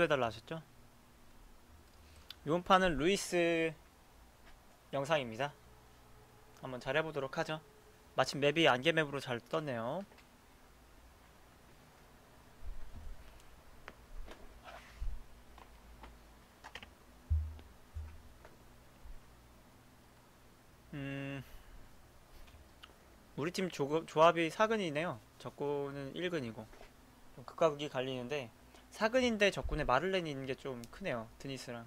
해달라 하셨죠? 이번 판은 루이스 영상입니다. 한번 잘 해보도록 하죠. 마침 맵이 안개 맵으로 잘 떴네요. 음, 우리 팀 조, 조합이 사근이네요. 적군은 1근이고 좀 극과 극이 갈리는데 사근인데 적군에 마를렌이 있는 게 좀 크네요. 드니스랑.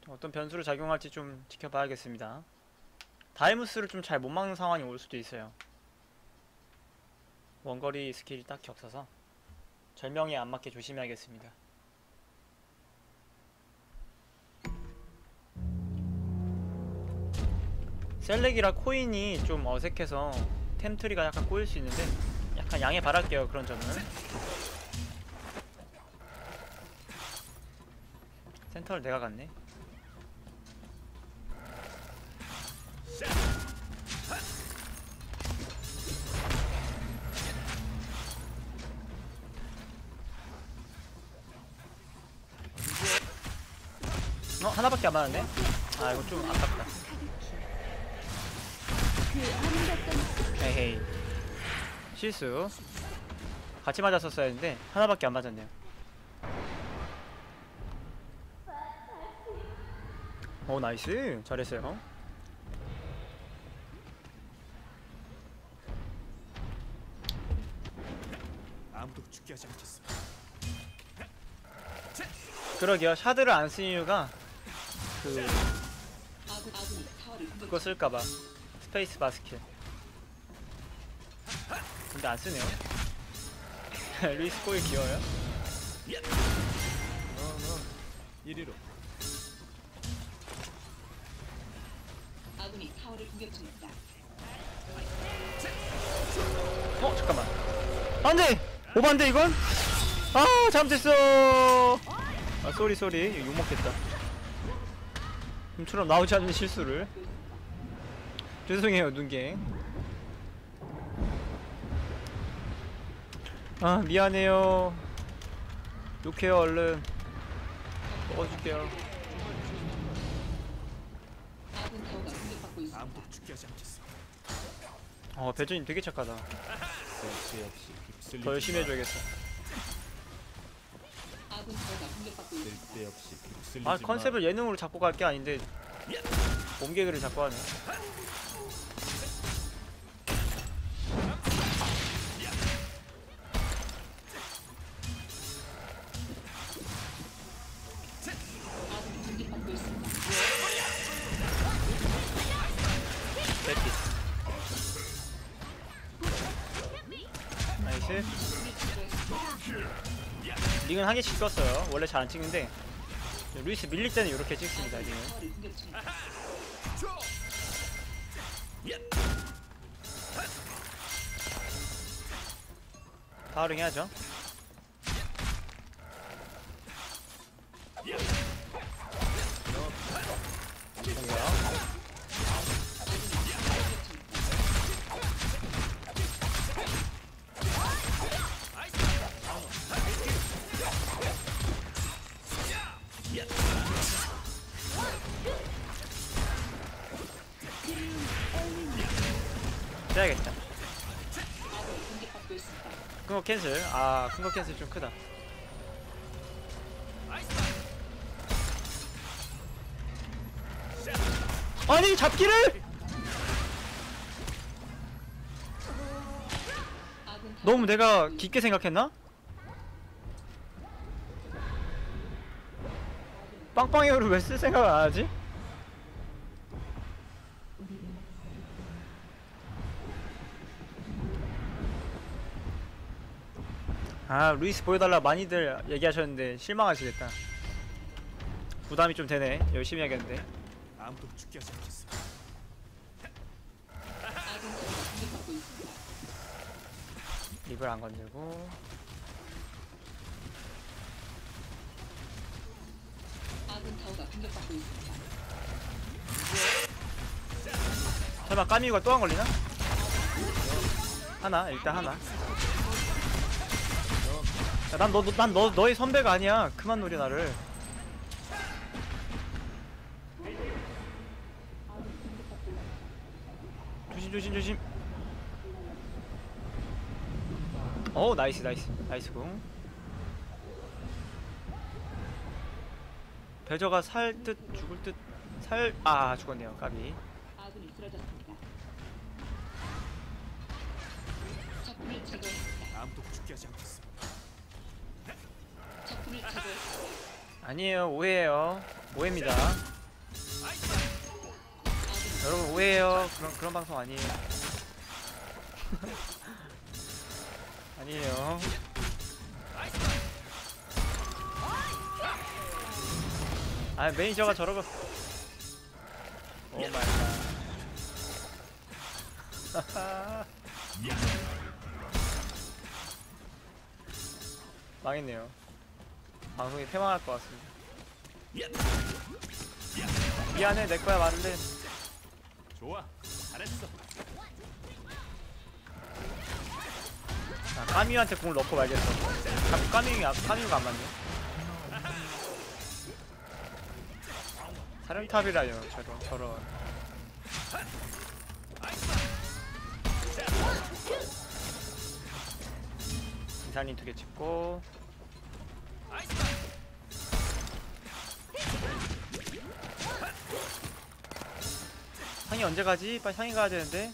좀 어떤 변수로 작용할지 좀 지켜봐야겠습니다. 다이무스를 좀 잘 못 막는 상황이 올 수도 있어요. 원거리 스킬이 딱히 없어서 절명에 안 맞게 조심해야겠습니다. 셀렉이라 코인이 좀 어색해서 템트리가 약간 꼬일 수 있는데 약간 양해 바랄게요 그런 점은 센터를 내가 갔네. 어 하나밖에 안 맞았네. 아 이거 좀 아깝다. 헤헤이 실수. 같이 맞았었어야 했는데 하나밖에 안 맞았네요. 오 나이스. 잘했어요. 아무도 죽게 하지 않겠어. 그러게요. 샤드를 안 쓴 이유가 그 그거 쓸까봐. 스페이스 바스켓. 근데 안 쓰네요. 루이스 코일 귀여워요 이리로. 아군이 타워를 공격 중입니다. 어 잠깐만. 안돼! 오반데 이건? 아 잘못했어. 아 쏘리 쏘리. 이거 욕먹겠다. 좀처럼 나오지 않는 실수를. 죄송해요 눈갱. 아 미안해요. 욕해요 얼른. 먹어줄게요 어 배준님 되게 착하다. 역시 역시. 더 열심히 마. 해줘야겠어. 아 마. 컨셉을 예능으로 잡고 갈 게 아닌데 몸개그를 잡고 하네 링은 한 개씩 찍었어요. 원래 잘 안 찍는데. 루이스 밀릴 때는 이렇게 찍습니다 링은. 파워링 해야죠. 좋네요 캔슬 아 큰 거 캔슬 좀 크다 아니 잡기를 너무 내가 깊게 생각했나? 빵빵이어를 왜 쓸 생각을 안 하지? 아 루이스 보여달라 많이들 얘기하셨는데 실망하시겠다 부담이 좀 되네 열심히 해야겠는데 아무도 죽게 하지 않겠어. 입을 안 건들고 아군 타워가 공격받고 있습니다. 설마 까미우가 또 안 걸리나? 하나 일단 하나 난너난 너 너의 선배가 아니야. 그만 노려 나를. 조심 조심 조심. 오 나이스 나이스 나이스 공. 배저가 살 듯 죽을 듯 살 아 죽었네요 까비. 아무도 죽게 하지 제거했습니다. 아니에요 오해예요 오해입니다. 여러분 오해예요 그런 그런 방송 아니에요. 아니에요. 아 매니저가 저러고. 오 마이 갓. 망했네요. 방송이 폐망할 것 같습니다. 미안해 내 거야 마를렌. 좋아. 잘했어. 아, 까미유한테 공을 넣고 말겠어. 자꾸 까미유가 까미유가 안 맞네. 사령탑이라요, 저런 저런. 이산이 두개 찍고. 상이 언제 가지? 빨리 상이 가야 되는데.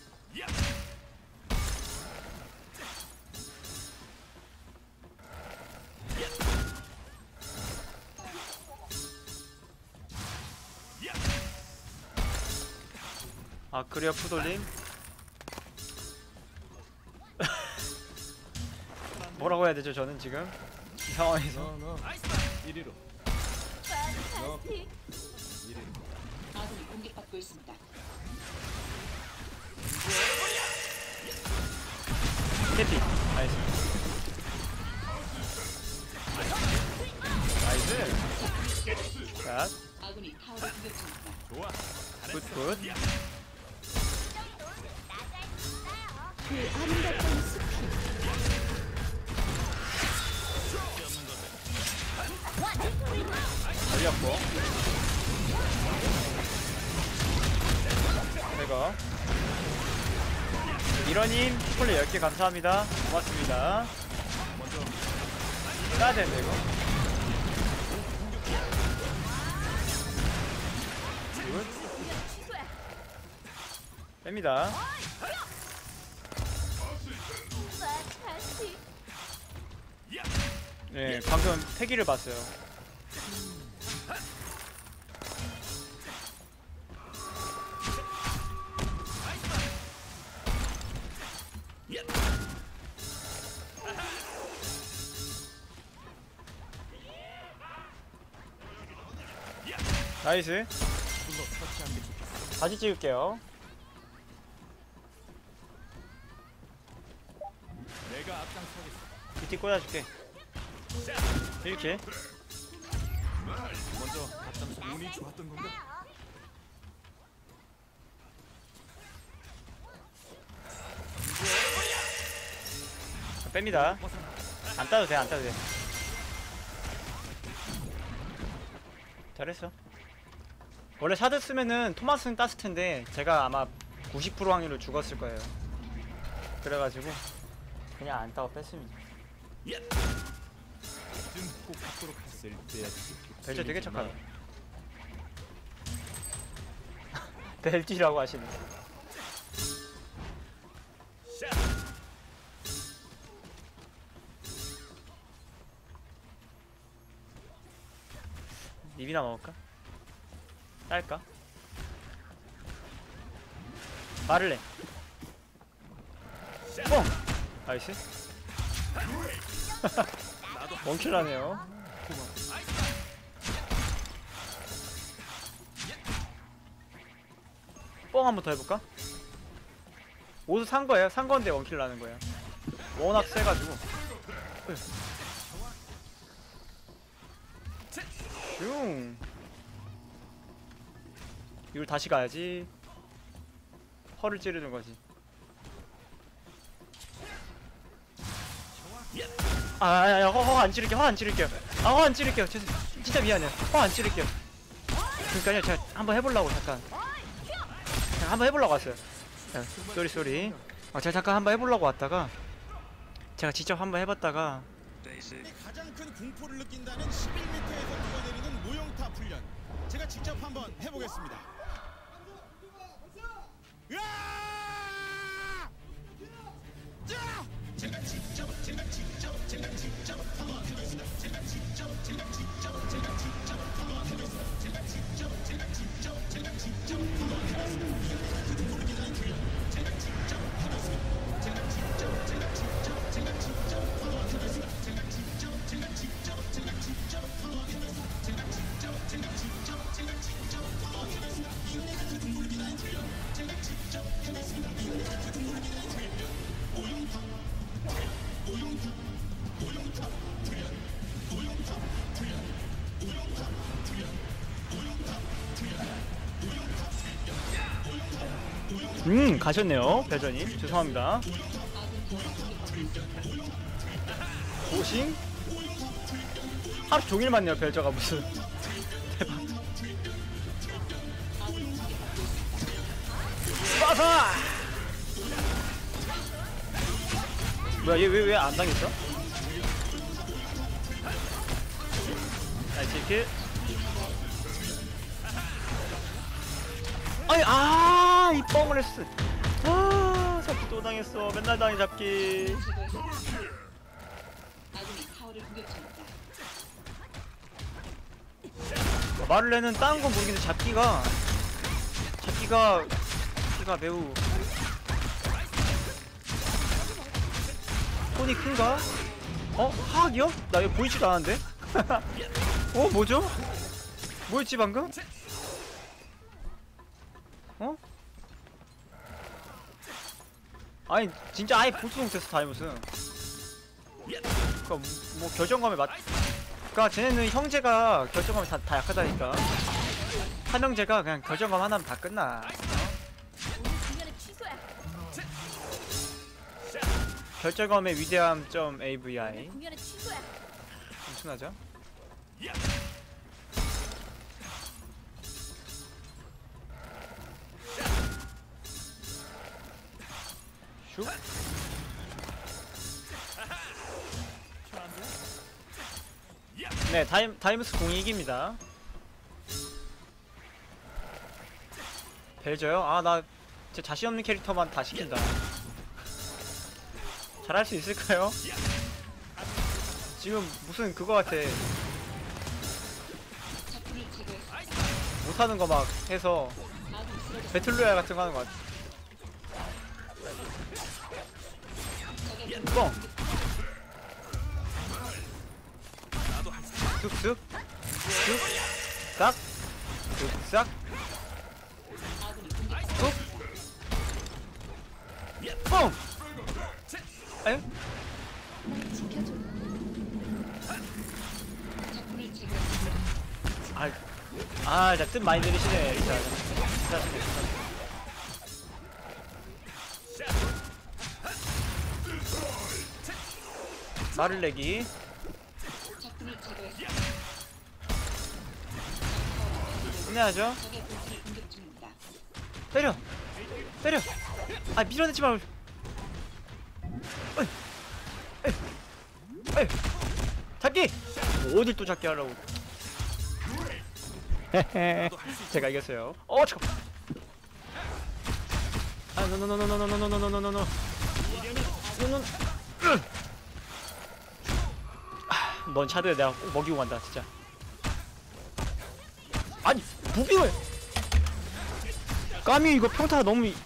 아 그래요 푸돌님 뭐라고 해야 되죠 저는 지금 이 상황에서 너 너. 이리로. 너. 이리로. 아군이 공격받고 있습니다. 캐피. 나이스. 나이스. 자 아군이 타워를 공격 중입니다. 좋아. 굿굿. 걸렸고. 제거 이러님 초콜릿 10개 감사합니다. 고맙습니다. 먼저 따야 되는데 이거? 굿 뺍니다. 네 방금 패기를 봤어요 나이스. 다시 찍을게요 내가 앞장서겠어. BT 꽂아줄게 이렇게 먼저 앞장서 운이 좋았던 건가? 뺍니다 안 따도 돼안 따도 돼 잘했어 원래 샤드 쓰면은 토마스는 땄을 텐데 제가 아마 90% 확률로 죽었을 거예요 그래가지고 그냥 안 따고 뺐습니다. 벨저 되게 착하다 벨지라고 하시네 립이나 먹을까? 딸까? 마를렌 뻥! 나이스 멍킬하네요 뻥 한 번 더 해볼까? 옷을 산 거예요. 산 건데 원킬 나는 거야. 워낙 세가지고. 슝. 이걸 다시 가야지. 허를 찌르는 거지. 아야 허허 안 찌를게요 허 안 찌를게요 아 허 안 찌를게요 죄송 진짜 미안해요 허 안 찌를게요 그러니까요 제가 한번 해보려고 잠깐 한번 해보려고 왔어요 야, 쏘리 쏘리 아, 제가 잠깐 한번 해보려고 왔다가 제가 직접 한번 해봤다가 가장 큰 공포를 느낀다는 11m에서 뛰어내리는 모형탑 훈련. 제가 직접 한번 해보겠습니다. Jump, jump, jump, jump, jump, jump, jump, come on, come on, jump, jump, jump, jump. 음 가셨네요 별전님. 죄송합니다. 고싱 하루 종일 맞네요 별저가 무슨. 대박 빠사! 뭐야 얘 왜 왜 안 당했어? 나이스 킬 아니 아이 뻥을 했어 와 잡기 또 당했어 맨날 당해 잡기 중입니다. 마를레는 다른 건 모르겠는데 잡기가 잡기가 잡기가 매우 손이 큰가? 어? 하악이요? 나 이거 보이지도 않았는데? 어? 뭐죠? 뭐였지 방금? 아니 진짜 아예 보지도 못했어 다이무슨 그니까 뭐 결정감에 맞 그니까 쟤네는 형제가 결정감이 다, 다 약하다니까 한 형제가 그냥 결정감 하나면 다 끝나. 결정감의 위대함 점 AVI 하죠? 슉 네, 다임, 다이무스 공이 이깁니다. 벨저요? 아, 나, 제 자신 없는 캐릭터만 다 시킨다. 잘할 수 있을까요? 지금 무슨 그거 같아. 못하는 거 막 해서. 배틀로얄 같은 거 하는 거 같아. 뻥. 쑥쑥. 쑥. 싹. 쑥 싹. 쑥. 뻥. 에? 아, 아, 나뜻 많이 들으시네. 이 자식. 말을 내기. 끝내야죠. 때려! 때려! 아, 밀어내지! 에이! 잡기! 뭐 어딜 또 잡기 하려고. 제가 이겼어요. 어, 잠깐. 아, 노노노노노노노노노노노노. 노노. 아, 넌 차드에 내가 꼭 먹이고 간다, 진짜. 아니, 무빙을! 까미 이거 평타 너무 이-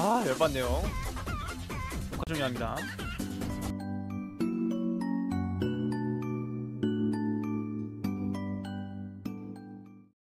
아 열받네요. 녹화 중요합니다